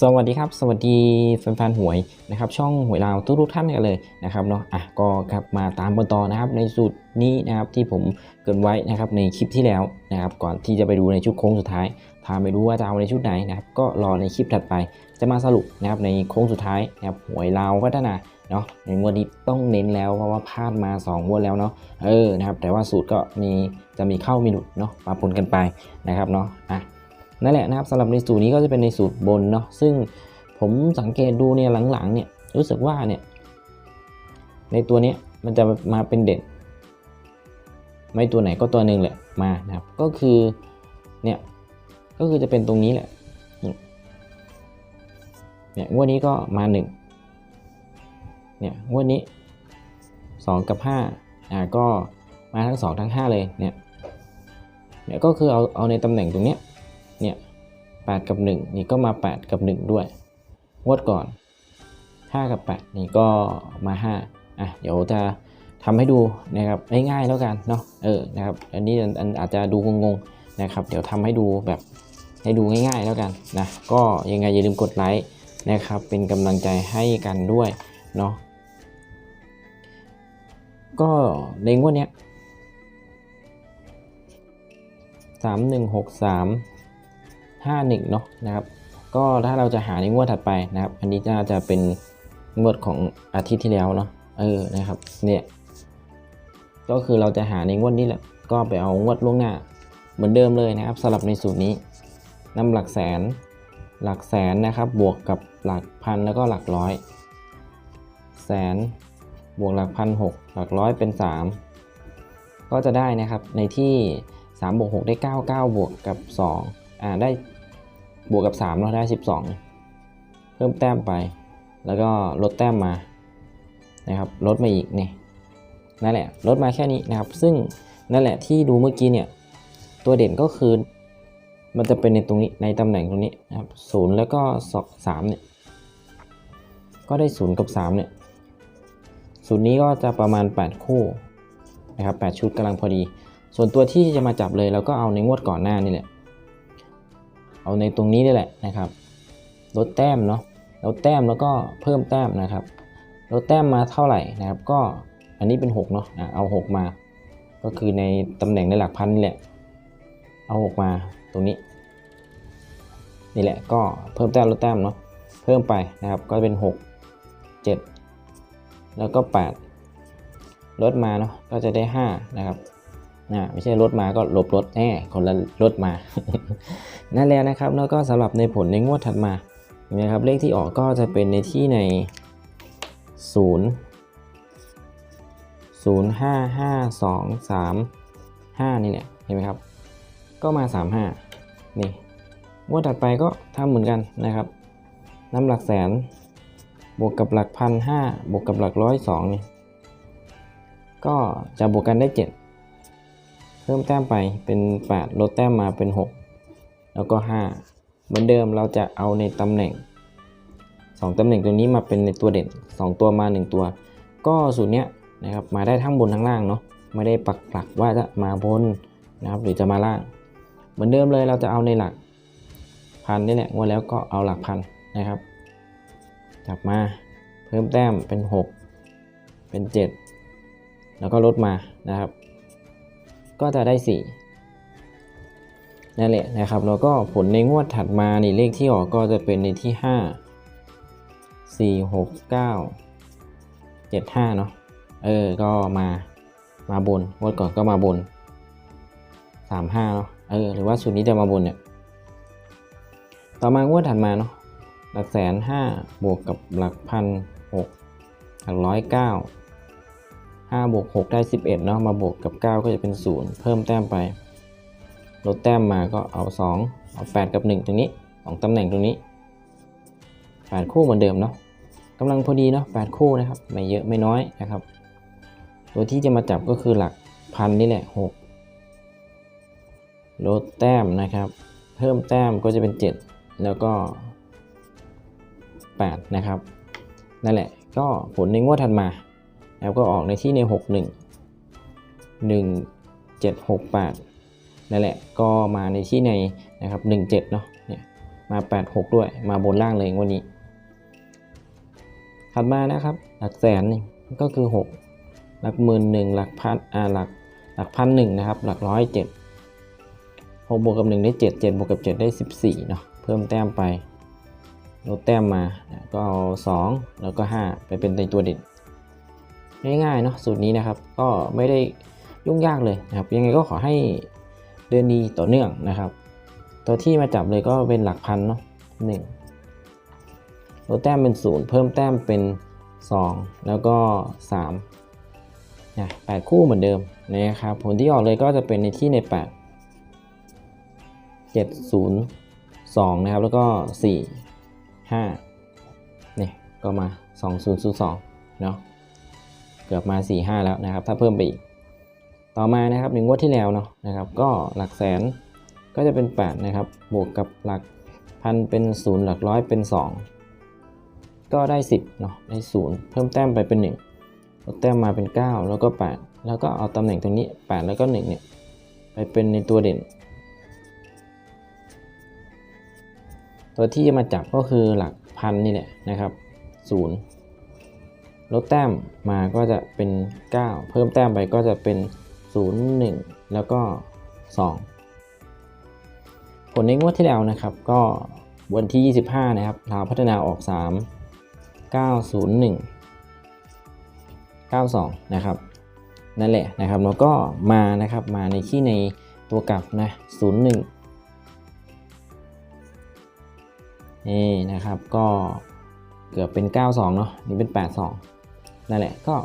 สวัสดีครับ สวัสดีแฟนๆหวยนะครับ ช่องหวยลาวทุกๆท่านกันเลยนะครับเนาะอะก็กลับมาตามกันต่อนะครับ ในสูตรนี้นะครับที่ผมเกินไว้นะครับในคลิปที่แล้วนะครับ ก่อนที่จะไปดูในชุดโค้งสุดท้ายถ้าไม่รู้ว่าจะเอาในชุดไหนนะครับ ก็รอในคลิปถัดไป จะมาสรุปนะครับในโค้งสุดท้ายนะครับหวยลาวพัฒนาเนาะในงวดนี้ต้องเน้นแล้วเพราะว่าพลาดมา2งวดแล้วเนาะเออนะครับ แต่ว่าสูตรก็มีจะมีเข้ามีหลุดเนาะปะปนกันไปนะครับเนาะอะ นั่นแหละนะครับสำหรับในสูตรนี้ก็จะเป็นในสูตรบนเนาะซึ่งผมสังเกตดูเนี่ยหลังๆเนี่ยรู้สึกว่าเนี่ยในตัวนี้มันจะมาเป็นเด่นไม่ตัวไหนก็ตัวหนึ่งแหละมานะครับก็คือเนี่ยก็คือจะเป็นตรงนี้แหละเนี่ยงวดนี้ก็มาหนึ่งเนี่ยงวดนี้สองกับห้าอ่าก็มาทั้งสองทั้งห้าเลยเนี่ยเนี่ยก็คือเอาเอาในตำแหน่งตรงเนี้ย เนี่ย8กับ 1 นี่ก็มา 8 กับ 1 ด้วย งวดก่อน 5 กับ 8 นี่ก็มา 5 อะ เดี๋ยวจะทำให้ดูนะครับง่ายๆแล้วกันเนาะ เออ นะครับ อันนี้อันอาจจะดูงงๆนะครับ เดี๋ยวทำให้ดูแบบให้ดูง่ายๆแล้วกันนะ ก็ยังไงอย่าลืมกดไลค์นะครับ เป็นกำลังใจให้กันด้วยเนาะ ก็ในงวดเนี้ยสามหนึ่งหกสาม 51เนาะนะครับ ก็ถ้าเราจะหาในงวดถัดไปนะครับ อันนี้น่าจะเป็นงวดของอาทิตย์ที่แล้วเนาะเออนะครับเนี่ยก็คือเราจะหาในงวดนี้แหละก็ไปเอางวดล่วงหน้า เหมือนเดิมเลยนะครับสำหรับในสูตรนี้นำหลักแสนหลักแสนนะครับบวกกับหลักพันแล้วก็หลักร้อย แสนบวกหลักพันหกหลักร้อยเป็น 3 ก็จะได้นะครับในที่3บวก6ได้ 9 9 บวกกับ2อ่าได้ บวกกับ3เราได้ 12 เพิ่มแต้มไป แล้วก็ลดแต้มมานะครับลดมาอีกนี่นั่นแหละลดมาแค่นี้นะครับ ซึ่งนั่นแหละที่ดูเมื่อกี้เนี่ยตัวเด่นก็คือมันจะเป็นในตรงนี้ในตำแหน่งตรงนี้นะครับศูนย์แล้วก็สามเนี่ยก็ได้ศูนย์กับ3เนี่ยศูนย์นี้ก็จะประมาณ 8 คู่นะครับ8ชุดกำลังพอดี ส่วนตัวที่จะมาจับเลยเราก็เอาในงวดก่อนหน้านี่แหละ เอาในตรงนี้นี่แหละนะครับ ลดแต้มเนาะลดแต้มแล้วก็เพิ่มแต้มนะครับ ลดแต้มมาเท่าไหร่นะครับ ก็อันนี้เป็น6เนาะอะเอา 6 มา ก็คือในตำแหน่งในหลักพันนี่แหละ เอา6มาตรงนี้ นี่แหละก็เพิ่มแต้มลดแต้มเนาะเพิ่มไปนะครับก็เป็น 6 7 แล้วก็ 8 ลดมาเนาะก็จะได้ 5 นะครับ นะไม่ใช่ลดมาก็ลบลดแน่คนละลดมา นั่นแหละนะครับ แล้วก็สำหรับในผลในงวดถัดมานะครับเลขที่ออกก็จะเป็นในที่ใน 0 0 5 5 2 3 5 นี่แหละเห็นไหมครับ ก็มา 35 นี่งวดถัดไปก็ทำเหมือนกันนะครับน้ำหลักแสน บวกกับหลักพันห้าบวกกับหลักร้อยสองนี่ก็จะบวกกันได้ 7 เพิ่มแต้มไปเป็น8ลดแต้มมาเป็น 6 แล้วก็ 5 เหมือนเดิมเราจะเอาในตำแหน่ง 2ตำแหน่งตัวนี้มาเป็นในตัวเด่น 2 ตัวมา 1 ตัว ก็สูตรเนี้ยนะครับมาได้ทั้งบนทั้งล่างเนาะไม่ได้ปักหลักว่าจะมาบนนะครับหรือจะมาล่าง เหมือนเดิมเลยเราจะเอาในหลักพันนี่แหละงวดแล้วก็เอาหลักพันนะครับจับมาเพิ่มแต้มเป็น 6 เป็น 7 แล้วก็ลดมานะครับ ก็จะได้ 4 นั่นแหละนะครับ แล้วก็ผลในงวดถัดมานี่เลขที่ออกก็จะเป็นในที่ 5 4 6 9 7 5 เนาะเออ ก็มามาบนงวดก่อนก็มาบน 3 5 เนาะเออ หรือว่าชุดนี้จะมาบนเนี่ย ต่อมางวดถัดมาเนาะหลักแสนห้าบวกกับหลักพันหกหลักร้อยเก้า ห้าบวกหกได้สิบเอ็ดเนาะมาบวกกับเก้าก็จะเป็นศูนย์เพิ่มแต้มไป ลดแต้มมาก็เอาสองเอาแปดกับหนึ่งตรงนี้สองตำแหน่งตรงนี้แปดคู่เหมือนเดิมเนาะกำลังพอดีเนาะแปดคู่นะครับ ไม่เยอะไม่น้อยนะครับ ตัวที่จะมาจับก็คือหลักพันนี่แหละหกลดแต้มนะครับ เพิ่มแต้มก็จะเป็น 7 แล้วก็ 8 นะครับ นั่นแหละ ก็ผลในงวดถัดมา แล้วก็ออกในที่ใน 6 1 1 7 6 8 นั่นแหละ ก็มาในที่ในนะครับ 1 7 เนาะเนี่ยมาแปดหกด้วย มาบนล่างเลยวันนี้ ถัดมานะครับ หลักแสนนี่ก็คือหกหลักหมื่นหนึ่งหลักพันอ่าหลักหลักพันหนึ่งนะครับ หลักร้อยเจ็ดหกบวกกับหนึ่งได้เจ็ดเจ็ดบวกกับเจ็ดได้สิบสี่เนาะเพิ่มแต้มไปลดแต้มมา ก็เอาสองแล้วก็ห้าไปเป็นในตัวเด่น ง่ายๆเนาะสูตรนี้นะครับ ก็ไม่ได้ยุ่งยากเลยนะครับ ยังไงก็ขอให้เดินดีต่อเนื่องนะครับ ตัวที่มาจับเลยก็เป็นหลักพันเนาะหนึ่งลดแต้มเป็นศูนย์เพิ่มแต้มเป็น 2 แล้วก็3นะแปดคู่เหมือนเดิมนะครับผลที่ออกเลยก็จะเป็นในที่ใน 8 7 0 2 นะครับ แล้วก็ 4 5เนี่ยก็มา 2 0 0 2เนาะ เกือบมา4 5แล้วนะครับ ถ้าเพิ่มไปอีก ต่อมานะครับหนึ่งงวดที่แล้วเนาะนะครับ ก็หลักแสนก็จะเป็น 8 นะครับ บวกกับหลักพันเป็น 0 หลักร้อยเป็น 2 ก็ได้ 10เนาะได้ 0 เพิ่มแต้มไปเป็น 1 ลดแต้มมาเป็น 9 แล้วก็ 8 แล้วก็เอาตำแหน่งตรงนี้ 8 แล้วก็ 1 เนี่ย ไปเป็นในตัวเด่น ตัวที่จะมาจับก็คือหลักพันนี่แหละนะครับ 0 ลดแต้มมาก็จะเป็น 9 เพิ่มแต้มไปก็จะเป็น 0 1 แล้วก็ 2 ผลในงวดที่แล้วนะครับ ก็วันที่ 25 นะครับเราวพัฒนาออก 3 901 92 นะครับ นั่นแหละนะครับแล้วก็มานะครับมาในที่ในตัวกลับนะ01นี่นะครับก็เกือบเป็น 92 เนาะนี่เป็น 82 นั่นแหละก็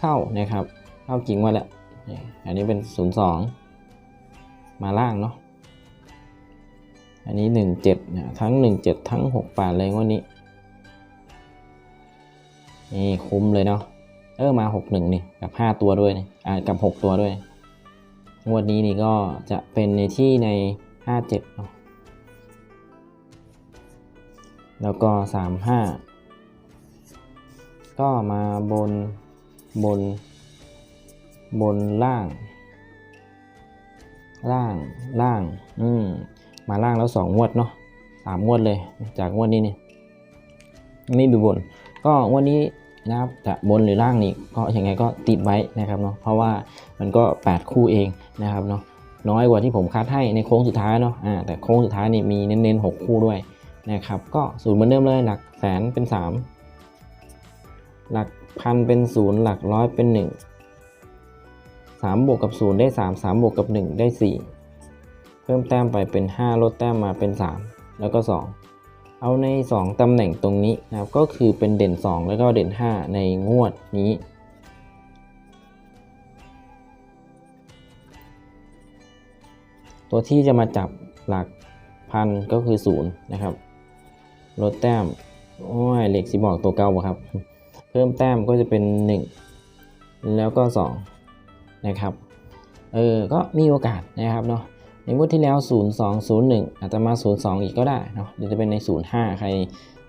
เข้านะครับ เข้ากิ่งว่าแล้วอันนี้เป็น 02 มาล่างเนาะอันนี้ 17นะทั้ง 17 ทั้ง6 8เลยวันนี้ นี่คุ้มเลยเนาะเออมา 61 นี่กับ 5 ตัวด้วยนี่อ่ากับ 6 ตัวด้วยงวดนี้นี่ก็จะเป็นในที่ใน 57เนาะแล้วก็ 35 ก็มาบนบน บนล่าง ล่างล่าง อืมมาล่างแล้วสองงวดเนาะสามงวดเลย จากงวดนี้นี่ไม่มีบน ก็งวดนี้นะครับจะบนหรือล่างนี่ก็ยังไงก็ติดไว้นะครับเนาะเพราะว่ามันก็ 8 คู่เองนะครับเนาะน้อยกว่าที่ผมคัดให้ในโค้งสุดท้ายเนาะอ่าแต่โค้งสุดท้ายนี่มีเน้นๆ 6 คู่ด้วยนะครับก็ศูนย์เหมือนเดิมเลยหลักแสนเป็น 3 หลักพันเป็น0หลักร้อยเป็น1 3บวกกับ0ได้3 3บวกกับ1ได้4เพิ่มแต้มไปเป็น5ลดแต้มมาเป็น3แล้วก็2เอาใน 2 ตำแหน่งตรงนี้นะครับก็คือเป็นเด่น 2 แล้วก็เด่น 5 ในงวดนี้ ตัวที่จะมาจับหลักพันก็คือ 0 นะครับลดแต้ม โอ้ยเหล็กสีบอกตัวเก่าครับ เพิ่มแต้มก็จะเป็น 1 แล้วก็2นะครับเออก็มีโอกาสนะครับเนาะในงวดที่แล้ว 0 2 0 1 อาจจะมา 0 2 อีกก็ได้เนาะหรือจะเป็นใน 0 5 ใคร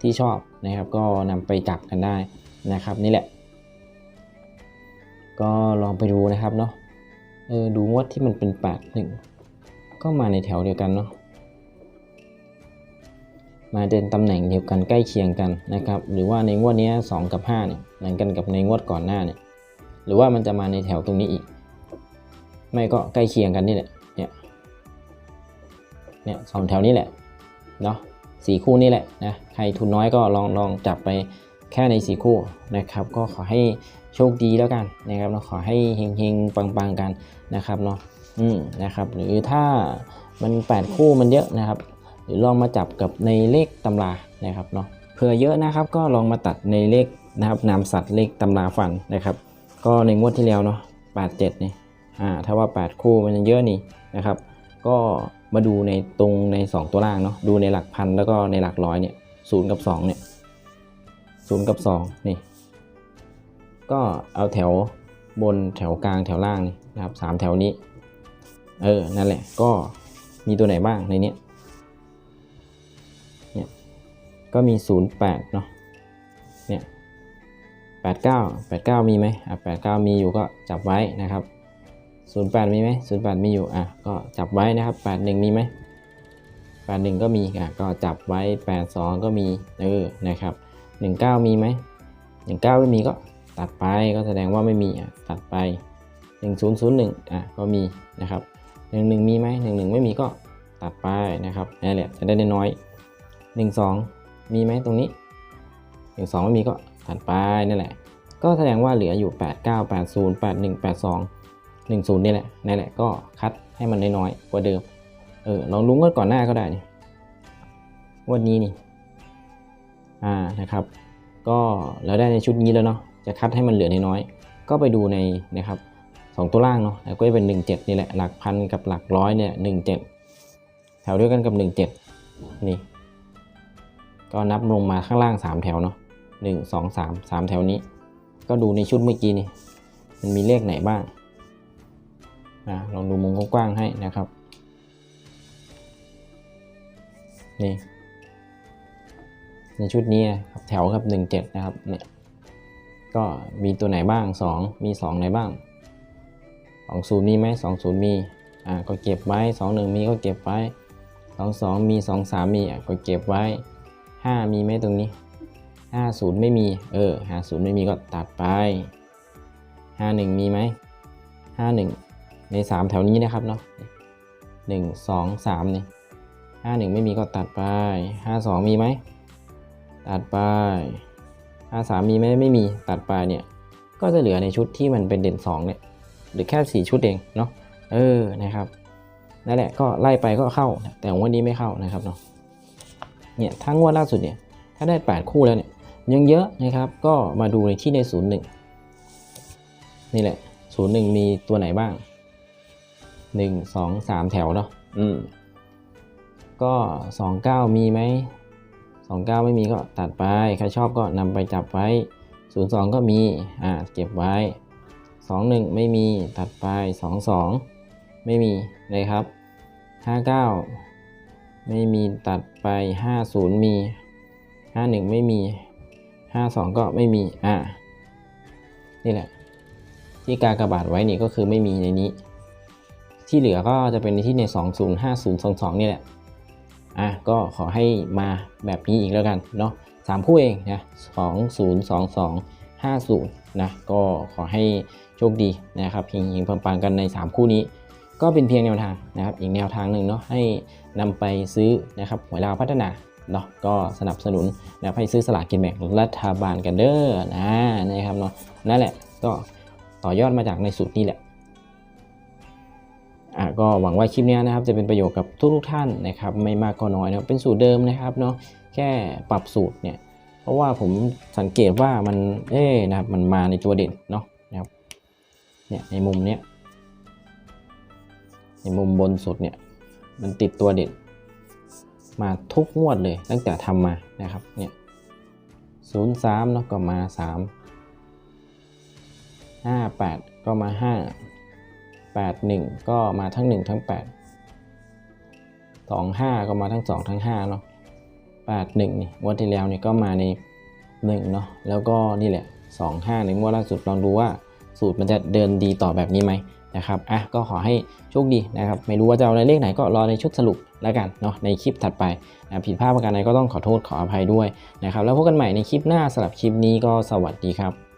ที่ชอบนะครับ ก็นำไปจับกันได้นะครับนี่แหละ ก็ลองไปดูนะครับเนาะเออดูงวดที่มันเป็น 8 1 ก็มาในแถวเดียวกันเนาะ มาเดินตำแหน่งเดียวกันใกล้เคียงกันนะครับหรือว่าในงวดนี้2กับ5เนี่ยเหมือนกันกับในงวดก่อนหน้าเนี่ยหรือว่ามันจะมาในแถวตรงนี้อีก ไม่ก็ใกล้เคียงกันนี่แหละเนี่ยเนี่ยสองแถวนี้แหละเนาะสี่คู่นี่แหละนะใครทุนน้อยก็ลองลองจับไปแค่ในสี่คู่นะครับ ก็ขอให้โชคดีแล้วกันนะครับเนาขอให้เฮงๆปังๆกันนะครับเนาะอืมนะครับ หรือถ้ามันแปดคู่มันเยอะนะครับ รือลองมาจับกับในเลขตำรานะครับเนาะเผื่อเยอะนะครับก็ลองมาตัดในเลขนะครับนามสัตว์เลขตำราฟันนะครับ ก็ในงวดที่แล้วเนาะแปดเจ็ดนี่อ่าถ้าว่า 8 คู่มันเยอะนี่นะครับ ก็มาดูในตรงใน 2 ตัวล่างเนาะดูในหลักพันแล้วก็ในหลักร้อยเนี่ยศูนย์กับ2เนี่ยศูนย์กับ2นี่ก็เอาแถวบนแถวกลางแถวล่างนี่นะครับสามแถวนี้เออนั่นแหละก็มีตัวไหนบ้างในเนี้ ก็มี 08 เนาะ เนี่ย 89 89 มีไหมอะ 89 มีอยู่ก็จับไว้นะครับ 08 มีไหม08 มีอยู่ อะ ก็จับไว้นะครับ 81 มีไหมแปดหนึ่งก็มี อะ ก็จับไว้แปดสองก็มี เออ นะครับหนึ่งเก้ามีไหมหนึ่งเก้าไม่มีก็ตัดไป ก็แสดงว่าไม่มี อะ ตัดไปหนึ่งศูนย์ศูนย์หนึ่งอะ ก็มีนะครับหนึ่งหนึ่งมีไหมหนึ่งหนึ่งไม่มีก็ตัดไปนะครับนี่แหละจะได้น้อยหนึ่งสอง มีไหมตรงนี้หนึ่งสองไม่มีก็ตัดไปนั่นแหละ ก็แสดงว่าเหลืออยู่ 8 9 8 0 8 1 8 2 1 0นี่แหละนี่แหละก็คัดให้มันน้อยๆกว่าเดิมเออลองลุ้งกันก่อนหน้าก็ได้นี่วันนี้นี่อ่านะครับ ก็เราได้ในชุดนี้แล้วเนาะจะคัดให้มันเหลือน้อยๆก็ไปดูในนะครับสองตัวล่างเนาะแล้วก็จะเป็น 1 7 นี่แหละหลักพันกับหลักร้อยเนี่ย1 7 แถวเดียวกันกับ 1 7 นี่ ก็นับลงมาข้างล่าง 3 แถวเนาะ1 2 3 3แถวนี้ ก็ดูในชุดเมื่อกี้นี่มันมีเลขไหนบ้างอ่าลองดูมุมกว้างๆให้นะครับ นี่ ในชุดนี้ครับแถวครับหนึ่งเจ็ดนะครับเนี่ยก็มีตัวไหนบ้างสองมีสองไหนบ้างสองศูนย์มีไหมสองศูนย์มีอ่าก็เก็บไว้สองหนึ่งมีก็เก็บไว้สองสองมีสองสามมีอะก็เก็บไว้ ห้ามีไหมตรงนี้ห้าศูนย์ไม่มี เออห้าศูนย์ไม่มีก็ตัดไปห้าหนึ่งมีไหมห้าหนึ่งในสามแถวนี้นะครับเนาะหนึ่งสองสามนี่ห้าหนึ่งไม่มีก็ตัดไปห้าสองมีไหม ตัดไปห้าสามมีไหมไม่มี ตัดไปเนี่ย ก็จะเหลือในชุดที่มันเป็นเด่นสองเนี่ย หรือแค่สี่ชุดเองเนาะ เออ นะครับ นั่นแหละ ก็ไล่ไปก็เข้า แต่วันนี้ไม่เข้านะครับเนาะ เนี่ยทั้งงวดล่าสุดเนี่ยถ้าได้ 8 คู่แล้วเนี่ยยังเยอะนะครับ ก็มาดูในที่ใน 0 1 นี่แหละ 0 1 มีตัวไหนบ้าง 1 2 3 แถวเนาะอืมก็ 29 มีไหม 29 ไม่มีก็ตัดไป ใครชอบก็นำไปจับไว้ 02 ก็มีอ่าเก็บไว้ 21 ไม่มีตัดไป 22 ไม่มีเลยครับ 59 ไม่มีตัดไป 50 มี 51 ไม่มี 52 ก็ไม่มี อ่านี่แหละ ที่กากระบาดไว้นี่ก็คือไม่มีในนี้ ที่เหลือก็จะเป็นในที่ใน 20 50 22 นี่แหละ อะ ก็ขอให้มาแบบนี้อีกแล้วกันเนาะสามคู่เองนะ20 22 50 นะ ก็ขอให้โชคดีนะครับเฮงๆปังๆกันใน 3 คู่นี้ ก็เป็นเพียงแนวทางนะครับ อีกแนวทางหนึ่งเนาะให้นำไปซื้อนะครับหวยลาวพัฒนาเนาะก็สนับสนุนนะให้ซื้อสลากกินแบ่งรัฐบาลกันเด้อนะนะครับเนาะนั่นแหละก็ต่อยอดมาจากในสูตรนี้แหละอะก็หวังว่าคลิปนี้นะครับจะเป็นประโยชน์กับทุกๆท่านนะครับไม่มากก็น้อยนะเป็นสูตรเดิมนะครับเนาะแค่ปรับสูตรเนี่ยเพราะว่าผมสังเกตว่ามันเอ๊นะครับมันมาในตัวเด่นเนาะนะครับเนี่ยในมุมเนี้ย ในมุมบนสุดเนี่ยมันติดตัวเด่นมาทุกงวดเลยตั้งแต่ทำมานะครับเนี่ยศูนย์สามเนาะก็มาสามห้าแปดก็มาห้าแปดหนึ่งก็มาทั้งหนึ่งทั้งแปดสองห้าก็มาทั้งสองทั้งห้าเนาะแปดหนึ่งนี่งวดที่แล้วนี่ก็มาในหนึ่งเนาะแล้วก็นี่แหละสองห้าในงวดล่าสุดลองดูว่าสูตรมันจะเดินดีต่อแบบนี้ไหม นะครับอะก็ขอให้โชคดีนะครับ ไม่รู้ว่าจะเอาในเลขไหนก็รอในชุดสรุปแล้วกันเนาะในคลิปถัดไปนะผิดพลาดประการใดก็ต้องขอโทษขออภัยด้วยนะครับแล้วพบกันใหม่ในคลิปหน้าสำหรับคลิปนี้ก็สวัสดีครับ